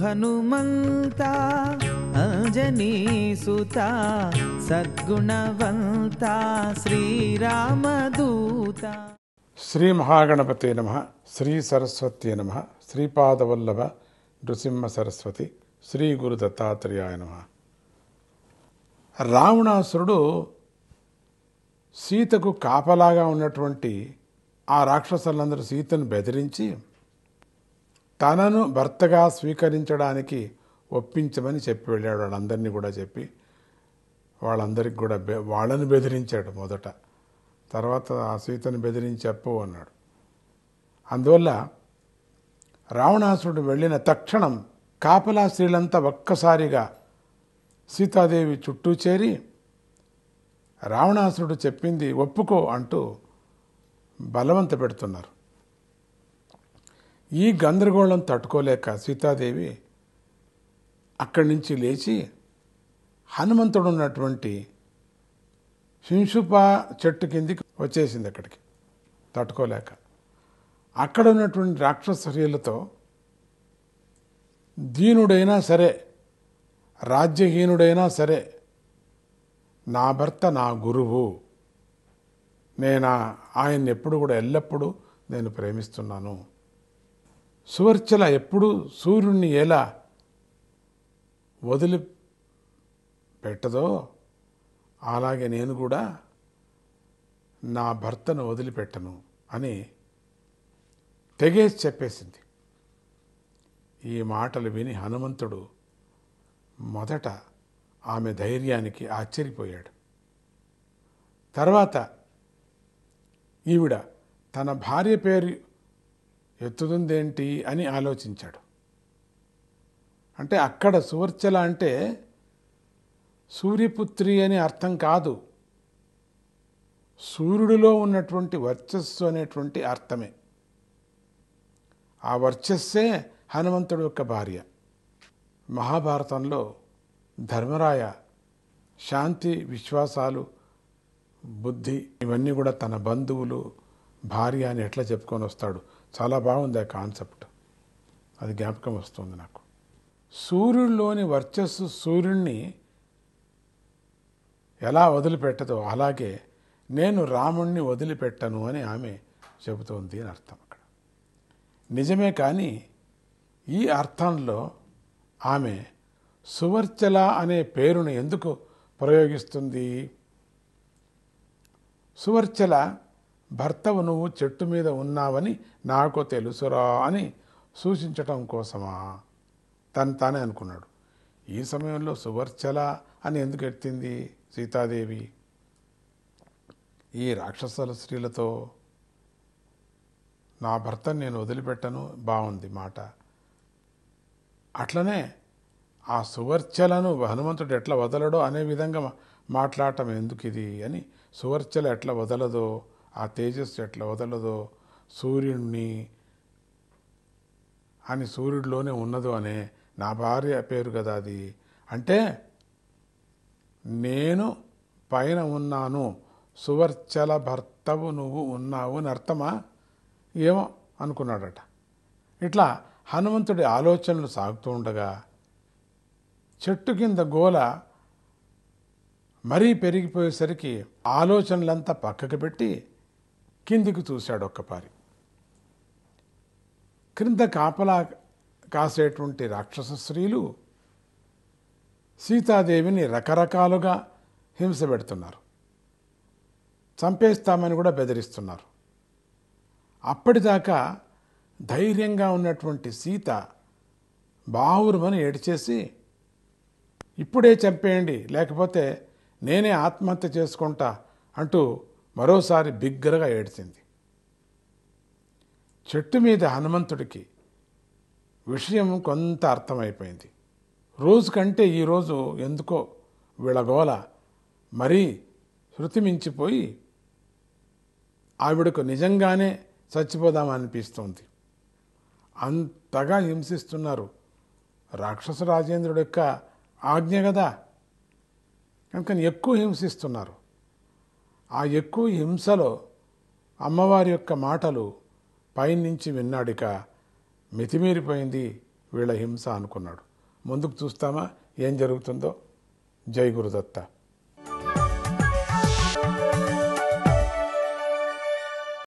హనుమంతా అంజనీ సుత సద్గుణవంత శ్రీరామదూత. శ్రీ మహాగణపతే నమ శ్రీ సరస్వతి నమ శ్రీపాదవల్లభ నృసింహ సరస్వతి శ్రీ గురు దత్తాత్రేయాయ నమ. రావణాసురుడు సీతకు కాపలాగా ఉన్నటువంటి ఆ రాక్షసులందరూ సీతను బెదిరించి తనను భర్తగా స్వీకరించడానికి ఒప్పించమని చెప్పి వెళ్ళాడు. వాళ్ళందరినీ కూడా చెప్పి వాళ్ళందరికి కూడా బె- వాళ్ళని బెదిరించాడు మొదట. తర్వాత ఆ సీతను బెదిరించి చెప్పు అన్నాడు. అందువల్ల రావణాసురుడు వెళ్ళిన తక్షణం కాపలా స్త్రీలంతా ఒక్కసారిగా సీతాదేవి చుట్టూ చేరి రావణాసురుడు చెప్పింది ఒప్పుకో అంటూ బలవంత పెడుతున్నారు. ఈ గందరగోళం తట్టుకోలేక సీతాదేవి అక్కడి నుంచి లేచి హనుమంతుడు ఉన్నటువంటి శింషుప చెట్టు కిందికి వచ్చేసింది అక్కడికి. తట్టుకోలేక. అక్కడ ఉన్నటువంటి రాక్షస స్త్రీలతో దీనుడైనా సరే రాజ్యహీనుడైనా సరే నా భర్త నా గురువు. నేను ఆయన్ని ఎప్పుడు కూడా ఎల్లప్పుడూ నేను ప్రేమిస్తున్నాను. సువర్చల ఎప్పుడు సూర్యుడిని ఎలా వదిలి పెట్టదో అలాగే నేను కూడా నా భర్తను వదిలిపెట్టను అని తెగేసి చెప్పేసింది. ఈ మాటలు విని హనుమంతుడు మొదట ఆమె ధైర్యానికి ఆశ్చర్యపోయాడు. తర్వాత ఈవిడ తన భార్య పేరు ఎత్తుతుందేంటి అని ఆలోచించాడు. అంటే అక్కడ సువర్చల అంటే సూర్యపుత్రి అని అర్థం కాదు. సూర్యుడిలో ఉన్నటువంటి వర్చస్సు అనేటువంటి అర్థమే. ఆ వర్చస్సే హనుమంతుడు యొక్క భార్య. మహాభారతంలో ధర్మరాయ శాంతి విశ్వాసాలు బుద్ధి ఇవన్నీ కూడా తన బంధువులు భార్య అని ఎట్లా చెప్పుకొని వస్తాడు? చాలా బాగుంది ఆ కాన్సెప్ట్. అది జ్ఞాపకం వస్తుంది నాకు. సూర్యుడిలోని వర్చస్సు సూర్యుడిని ఎలా వదిలిపెట్టదో అలాగే నేను రాముణ్ణి వదిలిపెట్టను అని ఆమె చెబుతోంది అని అర్థం అక్కడ. నిజమే కానీ ఈ అర్థంలో ఆమె సువర్చల అనే పేరును ఎందుకు ప్రయోగిస్తుంది? సువర్చల భర్తవు నువ్వు చెట్టు మీద ఉన్నావని నాకు తెలుసురా అని సూచించటం కోసమా? తను తానే అనుకున్నాడు. ఈ సమయంలో సువర్చల అని ఎందుకు ఎత్తింది సీతాదేవి? ఈ రాక్షసుల స్త్రీలతో నా భర్తను నేను వదిలిపెట్టను బాగుంది మాట. అట్లనే ఆ సువర్చలను హనుమంతుడు ఎట్లా వదలడో అనే విధంగా మాట్లాడటం ఎందుకు ఇది అని సువర్చల ఎట్లా వదలదో ఆ తేజస్సు ఎట్లా వదలదో సూర్యుడిని అని సూర్యుడిలోనే ఉన్నదో అనే నా భార్య పేరు కదా అది. అంటే నేను పైన ఉన్నాను సువర్చల భర్తవు నువ్వు ఉన్నావు అని అర్థమా? ఏమో అనుకున్నాడట. ఇట్లా హనుమంతుడి ఆలోచనలు సాగుతూ ఉండగా చెట్టు కింద గోల మరీ పెరిగిపోయేసరికి ఆలోచనలంతా పక్కకు పెట్టి కిందికి చూశాడు ఒక్కపారి క్రింద కాపలా కాసేటువంటి రాక్షస స్త్రీలు సీతాదేవిని రకరకాలుగా హింస పెడుతున్నారు. చంపేస్తామని కూడా బెదిరిస్తున్నారు. అప్పటిదాకా ధైర్యంగా ఉన్నటువంటి సీత బావురుమని ఏడిచేసి ఇప్పుడే చంపేయండి లేకపోతే నేనే ఆత్మహత్య చేసుకుంటా అంటూ మరోసారి బిగ్గరగా ఏడ్చింది. చెట్టు మీద హనుమంతుడికి విషయం కొంత అర్థమైపోయింది. రోజు కంటే ఈరోజు ఎందుకో విళగోల మరీ శృతి మించిపోయి ఆవిడకు నిజంగానే చచ్చిపోదామనిపిస్తోంది. అంతగా హింసిస్తున్నారు రాక్షస రాజేంద్రుడు యొక్క ఆజ్ఞ కదా. కనుక ఎక్కువ హింసిస్తున్నారు. ఆ ఎక్కువ హింసలో అమ్మవారి యొక్క మాటలు పైనుంచి విన్నాడిక మితిమీరిపోయింది వీళ్ళ హింస అనుకున్నాడు. ముందుకు చూస్తామా? ఏం జరుగుతుందో? జై గురుదత్త.